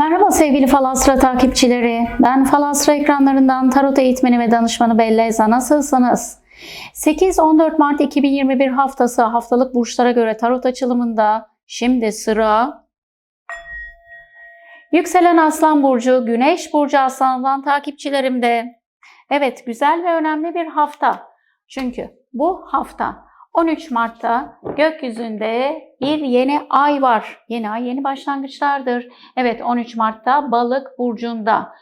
Merhaba sevgili Falastra takipçileri. Ben Falastra ekranlarından tarot eğitmeni ve danışmanı Belleza. Nasılsınız? 8-14 Mart 2021 haftası haftalık burçlara göre tarot açılımında şimdi sıra Yükselen Aslan Burcu, Güneş Burcu Aslan'dan takipçilerimde. Evet, güzel ve önemli bir hafta. Çünkü bu hafta 13 Mart'ta gökyüzünde bir yeni ay var. Yeni ay yeni başlangıçlardır. Evet 13 Mart'ta Balık burcunda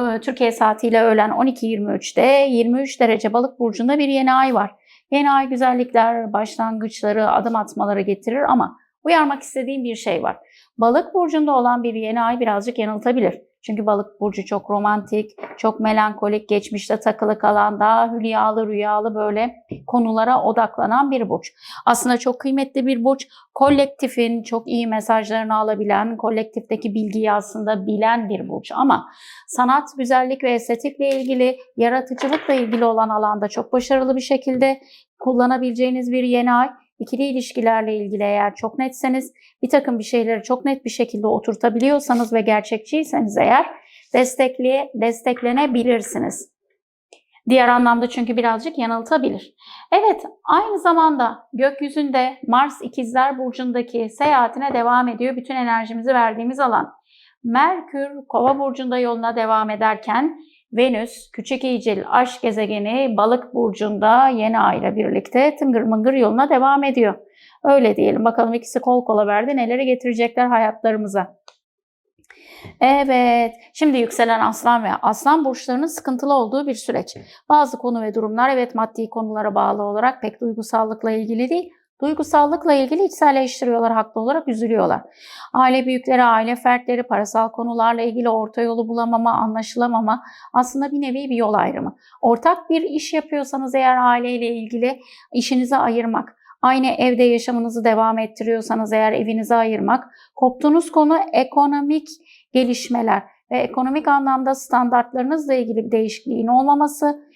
e, Türkiye saatiyle öğlen 12.23'te 23 derece Balık burcunda bir yeni ay var. Yeni ay güzellikler, başlangıçları, adım atmaları getirir ama uyarmak istediğim bir şey var. Balık burcunda olan bir yeni ay birazcık yanıltabilir. Çünkü balık burcu çok romantik, çok melankolik, geçmişte takılı kalan, daha hülyalı, rüyalı böyle konulara odaklanan bir burç. Aslında çok kıymetli bir burç. Kolektifin çok iyi mesajlarını alabilen, kolektifteki bilgiyi aslında bilen bir burç. Ama sanat, güzellik ve estetikle ilgili, yaratıcılıkla ilgili olan alanda çok başarılı bir şekilde kullanabileceğiniz bir yeni ay. İkili ilişkilerle ilgili eğer çok netseniz, bir takım bir şeyleri çok net bir şekilde oturtabiliyorsanız ve gerçekçiyseniz eğer destekli, desteklenebilirsiniz. Diğer anlamda çünkü birazcık yanıltabilir. Evet, aynı zamanda gökyüzünde Mars İkizler Burcu'ndaki seyahatine devam ediyor. Bütün enerjimizi verdiğimiz alan. Merkür Kova Burcu'nda yoluna devam ederken Venüs küçük iyicil aşk gezegeni Balık Burcu'nda yeni ay ile birlikte tıngır mıngır yoluna devam ediyor. Öyle diyelim. Bakalım ikisi kol kola verdi. Neleri getirecekler hayatlarımıza. Evet, şimdi yükselen aslan ve aslan burçlarının sıkıntılı olduğu bir süreç. Bazı konu ve durumlar evet maddi konulara bağlı olarak pek duygusallıkla ilgili değil, duygusallıkla ilgili içselleştiriyorlar, haklı olarak üzülüyorlar. Aile büyükleri, aile fertleri, parasal konularla ilgili orta yolu bulamama, anlaşılamama aslında bir nevi bir yol ayrımı. Ortak bir iş yapıyorsanız eğer aileyle ilgili işinizi ayırmak, aynı evde yaşamınızı devam ettiriyorsanız eğer evinizi ayırmak, koptuğunuz konu ekonomik gelişmeler ve ekonomik anlamda standartlarınızla ilgili bir değişikliğin olmaması,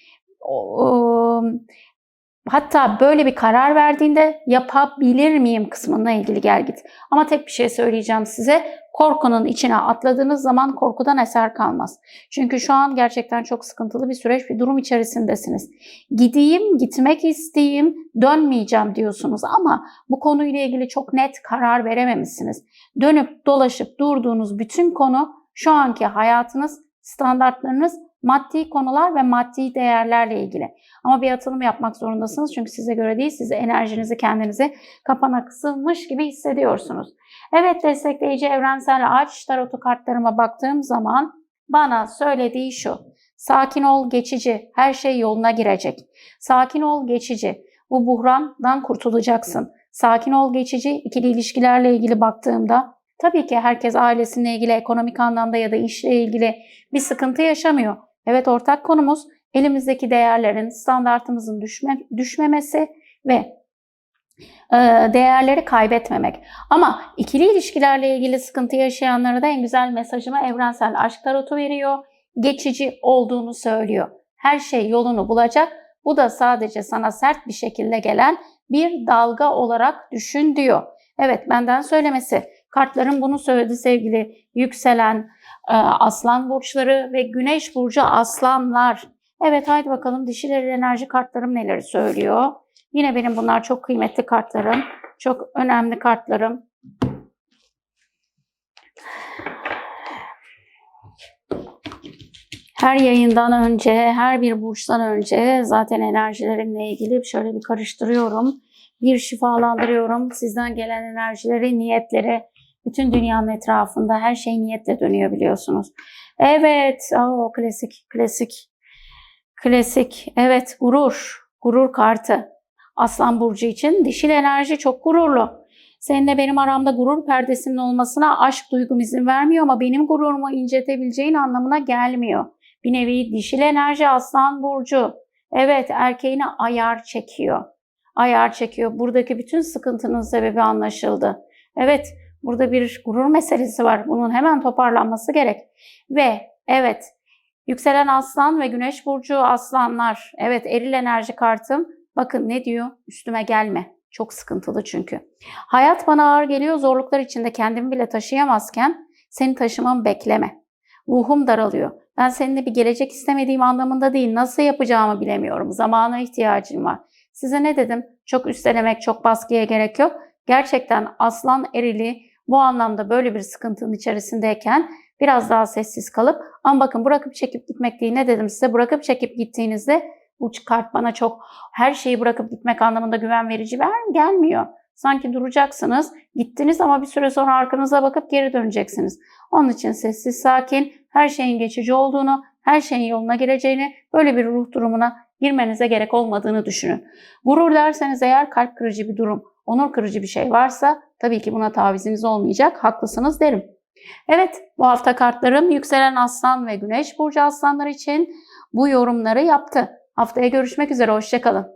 hatta böyle bir karar verdiğinde yapabilir miyim kısmına ilgili gel git. Ama tek bir şey söyleyeceğim size. Korkunun içine atladığınız zaman korkudan eser kalmaz. Çünkü şu an gerçekten çok sıkıntılı bir süreç, bir durum içerisindesiniz. Gideyim, gitmek isteyeyim, dönmeyeceğim diyorsunuz ama bu konuyla ilgili çok net karar verememişsiniz. Dönüp dolaşıp durduğunuz bütün konu şu anki hayatınız, standartlarınız maddi konular ve maddi değerlerle ilgili. Ama bir atılım yapmak zorundasınız çünkü size göre değil, siz enerjinizi kendinizi kapana kısılmış gibi hissediyorsunuz. Evet destekleyici evrensel ağaç tarotu kartlarıma baktığım zaman bana söylediği şu. Sakin ol geçici, her şey yoluna girecek. Sakin ol geçici, bu buhrandan kurtulacaksın. Sakin ol geçici, ikili ilişkilerle ilgili baktığımda tabii ki herkes ailesiyle ilgili, ekonomik anlamda ya da işle ilgili bir sıkıntı yaşamıyor. Evet ortak konumuz elimizdeki değerlerin, standartımızın düşme, düşmemesi ve e, değerleri kaybetmemek. Ama ikili ilişkilerle ilgili sıkıntı yaşayanlara da en güzel mesajımı evrensel aşk tarotu veriyor. Geçici olduğunu söylüyor. Her şey yolunu bulacak. Bu da sadece sana sert bir şekilde gelen bir dalga olarak düşün diyor. Evet benden söylemesi. Kartların bunu söyledi sevgili yükselen e, aslan burçları ve güneş burcu aslanlar. Evet haydi bakalım dişileri enerji kartlarım neleri söylüyor. Yine benim bunlar çok kıymetli kartlarım. Çok önemli kartlarım. Her yayından önce, her bir burçtan önce zaten enerjilerimle ilgili şöyle bir karıştırıyorum. Bir şifalandırıyorum. Sizden gelen enerjileri, niyetleri, bütün dünyanın etrafında her şey niyetle dönüyor biliyorsunuz. Evet, o klasik, klasik, klasik. Evet, gurur, gurur kartı. Aslan Burcu için dişil enerji çok gururlu. Seninle benim aramda gurur perdesinin olmasına aşk duygum izin vermiyor ama benim gururumu incetebileceğin anlamına gelmiyor. Bir nevi dişil enerji Aslan Burcu. Evet erkeğine ayar çekiyor. Ayar çekiyor. Buradaki bütün sıkıntının sebebi anlaşıldı. Evet burada bir gurur meselesi var. Bunun hemen toparlanması gerek. Ve evet yükselen aslan ve güneş burcu aslanlar. Evet eril enerji kartım Bakın ne diyor? Üstüme gelme. Çok sıkıntılı çünkü. Hayat bana ağır geliyor. Zorluklar içinde kendimi bile taşıyamazken Seni taşımamı bekleme. Ruhum daralıyor. Ben seninle bir gelecek istemediğim anlamında değil. Nasıl yapacağımı bilemiyorum. Zamana ihtiyacım var. Size ne dedim? Çok üstelemek, çok baskıya gerek yok. Gerçekten aslan erili bu anlamda böyle bir sıkıntının içerisindeyken biraz daha sessiz kalıp ama bakın bırakıp çekip gitmek değil ne dedim size bırakıp çekip gittiğinizde bu kart bana çok her şeyi bırakıp gitmek anlamında güven verici ver gelmiyor. Sanki duracaksınız, gittiniz ama bir süre sonra arkanıza bakıp geri döneceksiniz. Onun için sessiz sakin, her şeyin geçici olduğunu, her şeyin yoluna gireceğini, böyle bir ruh durumuna girmenize gerek olmadığını düşünün. Gurur derseniz eğer kalp kırıcı bir durum, onur kırıcı bir şey varsa tabii ki buna taviziniz olmayacak, haklısınız derim. Evet, bu hafta kartlarım yükselen aslan ve güneş burcu aslanlar için bu yorumları yaptı. Haftaya görüşmek üzere, hoşçakalın.